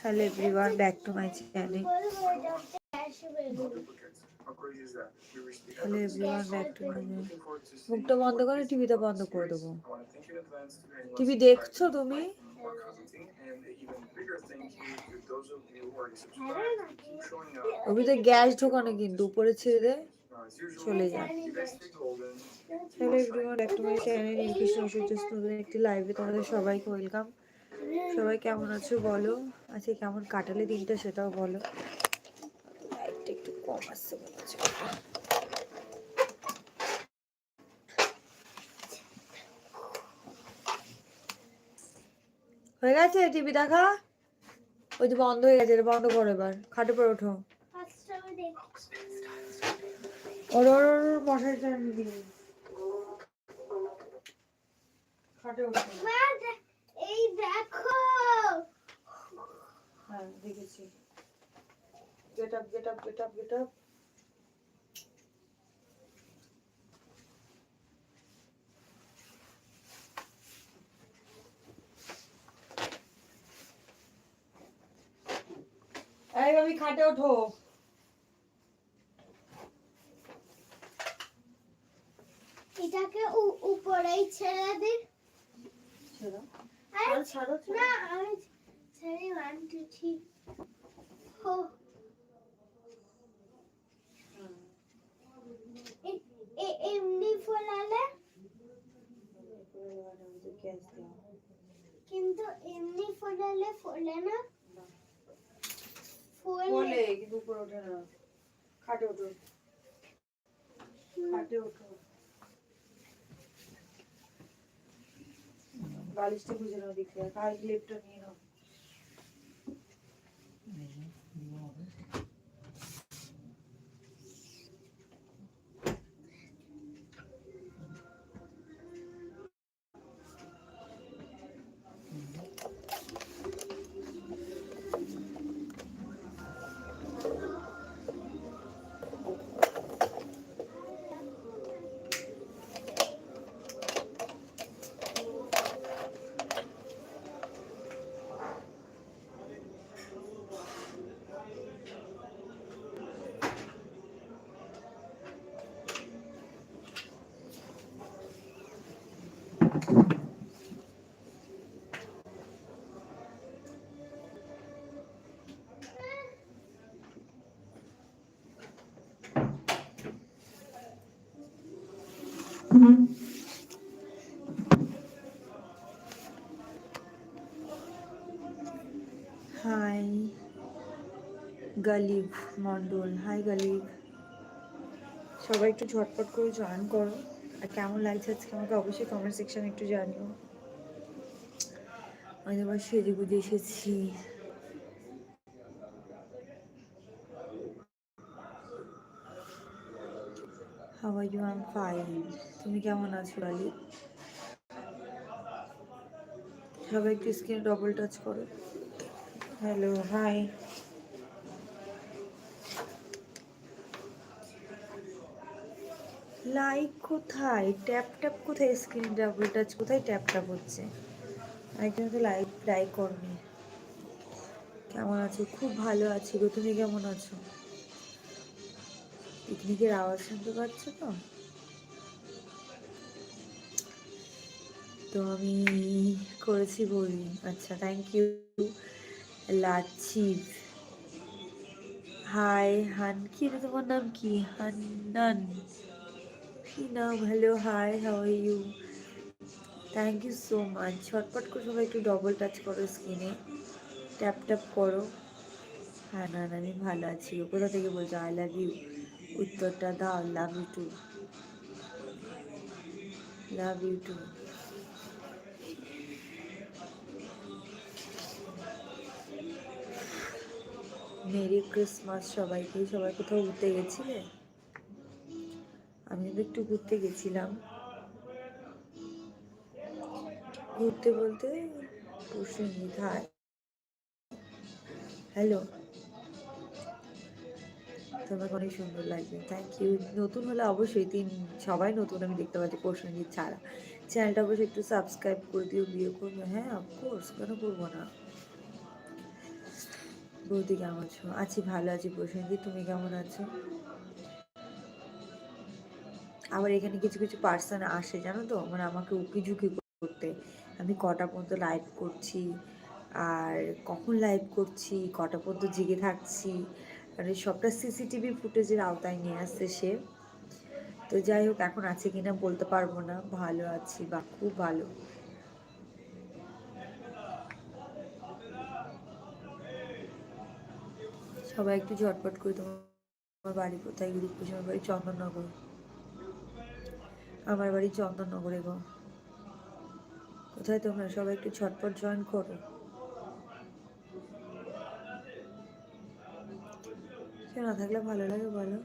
Hello everyone back to my channel hello everyone back to my মুখটা বন্ধ করে, টিভিটা বন্ধ করে দেবো। টিভি দেখছ তুমি? ওবিতে গ্যাস ঢোকানো কিন্তু, উপরে ছেড়ে দে। চলে যায় hello everyone back to my channel Nilkrishna Surya একটি লাইভে তোমাদের সবাইকে ওয়েলকাম সবাই কেমন আছো বলো? আজকে কেমন কাটালে দিনটা সেটাও বলো। একটু কম আসছে হয়ে গেছে টিভি দেখা? ওই যে বন্ধ হয়ে গেছে বন্ধ করো এবার। খাটে পরে ওঠো। ওর খাটে ওঠো। দেখো। হ্যাঁ দেখেছি। Get up get up get up get up এই আমি খাটে ওঠো। এটাকে উপরেই ছেড়ে দিন ছেড়ো এমনি ফোলালে? কিন্তু এমনি ফোলালে ফোলে না? ফোলে। কিন্তু উপরে ওঠে না। খাটে ওঠো। খাটে ওঠো। বালিশটা গুজে নাও দিকে কাল ক্লিপটা নিয়ে নাও। হাই গালিব মন্ডল হাই গালিব সবাই একটু ঝটপট করে জয়েন করো। আর কেমন লাগছে আজকে আমাকে অবশ্যই কমেন্ট সেকশনে একটু জানিও। আমি আবার সেজে গুজে এসেছি হাউ আর ইউ তুমি কেমন আছো গালিব সবাই একটু স্ক্রিনে ডবল টাচ করো। হ্যালো হাই লাইক কোথায়? ট্যাপ ট্যাপ কোথায় স্ক্রিন ডাবল টাচ কোথায় ট্যাপ ট্যাপ হচ্ছে? একজন তো লাইক লাইক করনি কেমন আছো? খুব ভালো আছি গো, তুমি কেমন আছো? পিকনিকের আওয়াজ শুনতে পাচ্ছ তো? তো আমি করেছি বলি। আচ্ছা থ্যাংক ইউ লাচিভ হাই হান কি তোমার নাম কি? হান্নান। কি নাম? Hello hi how you thank you so much ছটপট করে সবাই একটু ডবল টাচ করো স্ক্রিনে ট্যাপ ট্যাপ করো। হ্যাঁ না আমি ভালো আছি। কোথা থেকে বলছো? আই লাভ ইউ উত্তরটা দাও love you too love you too merry Christmas সবাইকে। সবাই কোথাও ঘুরতে গেছিলে? আমি একটু ঘুরতে গেছিলাম। ঘুরতে বলতে পরশুদিন হাই হ্যালো তোমাকে অনেক সুন্দর লাগবে। থ্যাংক ইউ নতুন হলে অবশ্যই তিন, সবাই নতুন, আমি দেখতে পাচ্ছি প্রসেনজিৎ ছাড়া। চ্যানেলটা অবশ্যই একটু সাবস্ক্রাইব করে দিও, বিয়ে করবে। হ্যাঁ অফকোর্স কেন করব না? বৌদি কেমন আছো? আছি ভালো, আছি প্রসেনজি তুমি কেমন আছো? আবার এখানে কিছু কিছু পার্সন আসে, জানো তো? মানে আমাকে উকি ঝুঁকি করতে। আমি কটা পর্যন্ত লাইভ করছি, আর কখন লাইভ করছি, কটা পর্যন্ত জেগে থাকছি মানে সবটা সিসিটিভি ফুটেজের আওতায় নিয়ে আসছে সে। তো যাই হোক, এখন আছে কিনা বলতে পারব না। ভালো আছি বা খুব ভালো। সবাই একটু ঝটপট করে তোমার বাড়ি কোথায়? গ্রুপ আমার বাড়ি, চন্দননগর। আমার বাড়ি চন্দননগরে গো কোথায় তোমরা? সবাই একটু ঝটপট জয়েন করো। কেউ না থাকলে ভালো লাগে বলো?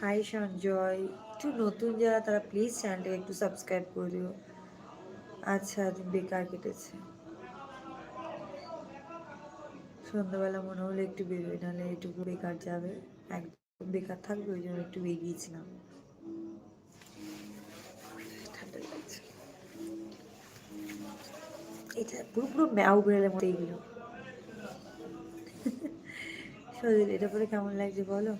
হাই সঞ্জয় একটু নতুন যারা, তারা প্লিজ চ্যানেলটাকে একটু সাবস্ক্রাইব করে দিও। আচ্ছা বেকার কেটেছে। সন্ধ্যাবেলা মনে হলো একটু বেরোই নাহলে এটুকু বেকার যাবে। একদম বেকার থাকবে, ওই জন্য একটু বেরিয়েছিলাম। এটা পুরো পুরো ম্যাও বেড়ালের মতো এইগুলো সজিল এটা পরে কেমন লাগছে বলো?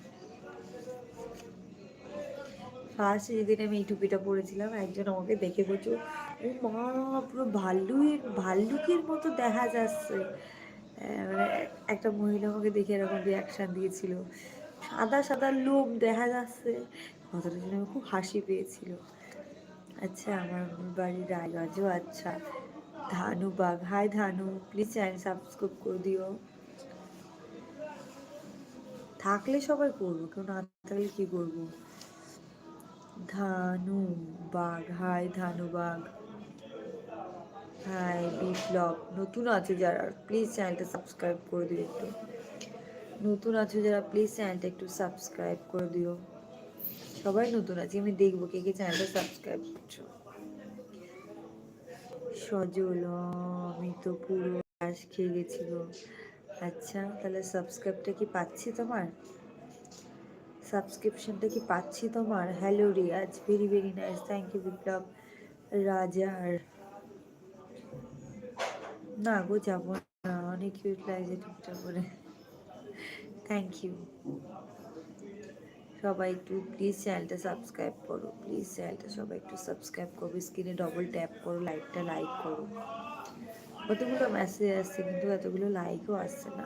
ফার্স্ট যেদিন আমি এই টুপিটা পরেছিলাম, একজন আমাকে দেখে বলছো, ও মা, পুরো ভাল্লুকের ভাল্লুকের মতো দেখা যাচ্ছে। মানে একটা মহিলা আমাকে দেখে এরকম রিয়াকশান দিয়েছিল। সাদা সাদা লোক দেখা যাচ্ছে। কথাটা শুনে আমার খুব হাসি পেয়েছিল। আচ্ছা আমার বাড়ি রায়গঞ্জও আচ্ছা। ধানু বাঘ hi Dhanu please channel subscribe করে দিও। থাকলে সবাই করব, কেউ না থাকলে কি করব? ধানু বাঘ হাই ধানু বাঘ হাই বিপ্লব নতুন আছে যারা প্লিজ চ্যানেলটা সাবস্ক্রাইব করে দিও একটু। নতুন আছে যারা প্লিজ চ্যানেলটা একটু সাবস্ক্রাইব করে দিও। সবাই নতুন আছে, আমি দেখব কে কে চ্যানেলটা সাবস্ক্রাইব করছ। সজল আমি তো পুরো ঘাস খেয়ে গেছি গো আচ্ছা তাহলে সাবস্ক্রাইবটা কি পাচ্ছি তোমার? সাবস্ক্রিপশনটা কি পাচ্ছি তোমার? Hello Riyaz very very nice thank you Biplab রাজার না গো, যাব না, অনেক কিউট করে। থ্যাংক ইউ সবাই একটু প্লিজ চ্যানেলটা সাবস্ক্রাইব করো। প্লিজ চ্যানেলটা সবাই একটু সাবস্ক্রাইব করো। স্ক্রিনে ডবল ট্যাপ করো লাইকটা লাইক করো। কতগুলো মেসেজ আসছে কিন্তু এতগুলো লাইকও আসছে না।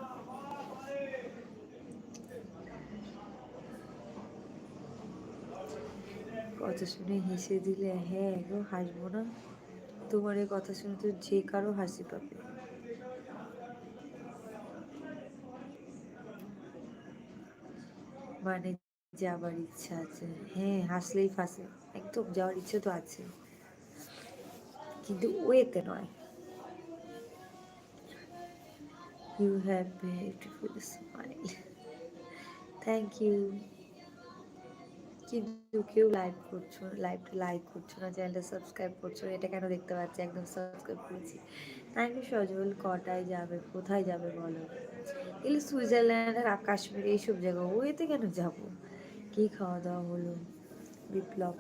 কথা শুনে হেসে দিলে হ্যাঁ গো, হাসবো না। তোমার এই কথা শুনে তো যে কারও হাসি পাবে। মানে যাবার ইচ্ছা আছে। হ্যাঁ হাসলেই ফাঁসে। একদম, যাওয়ার ইচ্ছে তো আছে। কিন্তু ওয়েতে নয়। You have beautiful smile thank you কিন্তু কেউ লাইভ করছ লাইভটা লাইক করছ না চ্যানেলটা সাবস্ক্রাইব করছ এটা কেন দেখতে পাচ্ছি? একদম সাবস্ক্রাইব করেছি। ইউ সজল, কটায় যাবে, কোথায় যাবে বলো? এগুলো সুইজারল্যান্ড আর কাশ্মীর, এইসব জায়গা ওয়েতে কেন যাব? কি খাওয়া দাওয়া হলো? বিপ্লব।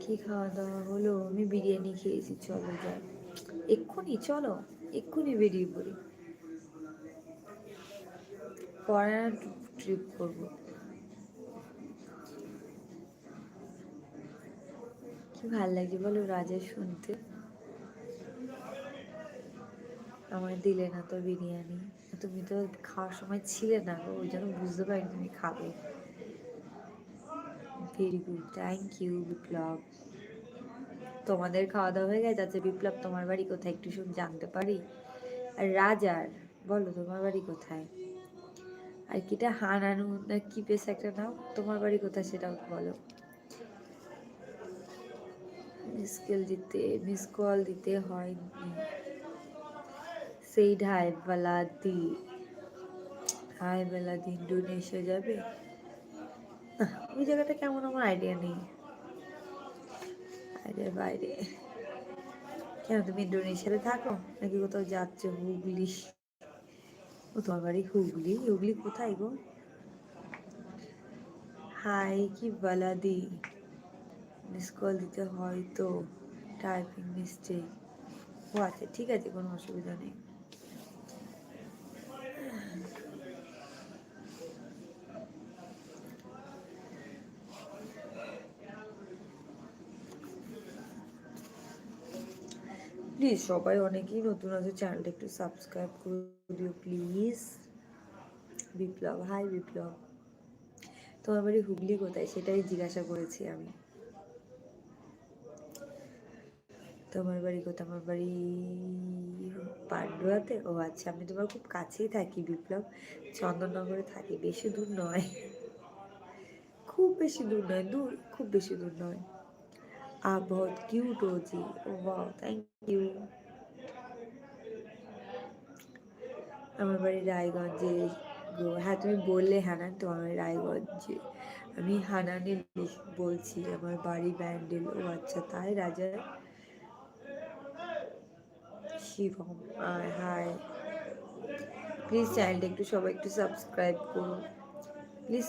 কি খাওয়া দাওয়া হলো? আমি বিরিয়ানি খেয়েছি, চলো যাই। এক্ষুনি, চলো, এক্ষুনি বেরিয়ে পড়ি। পরে ট্রিপ করব। কি ভালো লাগে বলো রাজা শুনতে? আমার দিলে না তো বিরিয়ানি। তুমি তো খাওয়ার সময় ছিলে না গো, ওই জন্য বুঝতে পারি তুমি খাবে। Very good thank you Biplab. তোমাদের খাওয়া দাওয়া হয়ে গেছে? আচ্ছা বিপ্লব, তোমার বাড়ি কোথায়? একটু শুন, জানতে পারি? আর রাজার, বলো, তোমার বাড়ি কোথায়? আর কিটা হানানু না কি বেশ একটা নাও তোমার বাড়ি কোথায় সেটাও বলো। মিস দিতে মিস কল দিতে হয়নি। সেই ঢাই বেলা দি হাই বেলা দিন ইন্ডোনেশিয়া যাবে? ওই জায়গাটা কেমন আমার আইডিয়া নেই। বাইরে বাইরে। কেন তুমি ইন্ডোনেশিয়াতে থাকো? নাকি কোথাও যাচ্ছ হুগলি? ও, তোমার বাড়ি হুগলি? হুগলি কোথায় গো? হাই কি বলা দি। মিস কল দিতে হয় তো। টাইপিং মিস্টেক ও আচ্ছা ঠিক আছে, কোনো অসুবিধা নেই। প্লিজ সবাই অনেকেই নতুন আছে চ্যানেলটা একটু সাবস্ক্রাইব করে দিও প্লিজ বিপ্লব হাই বিপ্লব। তোমার বাড়ি হুগলি কোথায়? সেটাই জিজ্ঞাসা করেছি আমি। তোমার বাড়ি কোথায়? আমার বাড়ি পান্ডুয়াতে? ও আচ্ছা আমি তোমার খুব কাছেই থাকি বিপ্লব। চন্দননগরে থাকি, বেশি দূর নয়। খুব বেশি দূর নয়, দূর, খুব বেশি দূর নয়। आप बहुत क्यूट हो जी वाह थैंक यू আমার বাড়ি রায়গঞ্জে গো হ্যাঁ তুমি বললে হানান তো আমার রায়গঞ্জে আমি হানানে লিখ- বলছি আমার বাড়ি ব্যান্ডেল ও আচ্ছা তাই রাজা শিবম আয় হাই প্লিজ চ্যানেলটা একটু সবাই একটু সাবস্ক্রাইব করুন প্লিজ